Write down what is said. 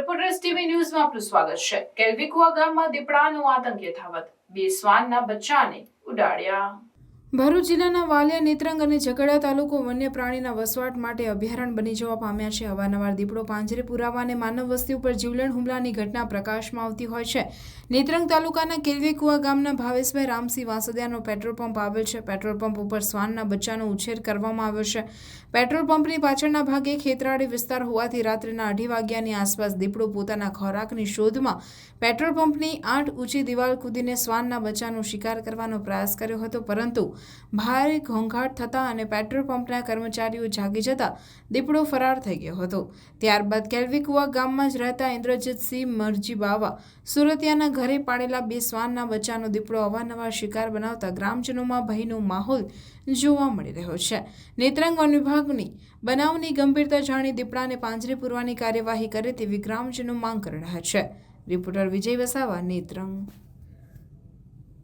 Reporters TV ન્યૂઝમાં આપનું સ્વાગત છે. કેલ્વિકુઆ ગામમાં દીપડાનો આતંકી થાવત બે શ્વાનના બચ્ચાને ઉડાડ્યા. ભરૂચ જિલ્લાના વાલિયા, નેત્રંગ અને ઝઘડા તાલુકો વન્ય પ્રાણીના વસવાટ માટે અભયારણ્ય બની જવા પામ્યા છે. અવારનવાર દીપડો પાંજરે પુરાવા અને માનવ વસ્તી ઉપર જીવલેણ હુમલાની ઘટના પ્રકાશમાં આવતી હોય છે. નેત્રંગ તાલુકાના કેલવીકુવા ગામના ભાવેશભાઈ રામસિંહ વાસદિયાનો પેટ્રોલ પંપ આવેલ છે. પેટ્રોલ પંપ ઉપર શ્વાનના બચ્ચાનો ઉછેર કરવામાં આવ્યો છે. પેટ્રોલ પંપની પાછળના ભાગે ખેતરાળી વિસ્તાર હોવાથી રાત્રિના અઢી વાગ્યાની આસપાસ દીપડો પોતાના ખોરાકની શોધમાં પેટ્રોલ પંપની આઠ ઊંચી દિવાલ કૂદીને શ્વાનના બચ્ચાનો શિકાર કરવાનો પ્રયાસ કર્યો હતો. પરંતુ ભારે ઘોંઘાટ થતાં અને પેટ્રોલ પંપના કર્મચારીઓ જાગી જતા દીપડો ફરાર થઈ ગયો હતો. ત્યારબાદ કેલ્વિકુવા ગામમાં જ રહેતા ઇન્દ્રજીતસિંહ મરજી બાવા સુરતિયાના ઘરે પાડેલા બે શ્વાનના બચ્ચાનો દીપડો અવારનવાર શિકાર બનાવતા ગ્રામજનોમાં ભયનો માહોલ જોવા મળી રહ્યો છે. નેત્રંગ વન વિભાગની બનાવની ગંભીરતા જાણી દીપડાને પાંજરે પૂરવાની કાર્યવાહી કરે તેવી ગ્રામજનો માંગ કરી રહ્યા છે. રિપોર્ટર વિજય વસાવા, નેત્રંગ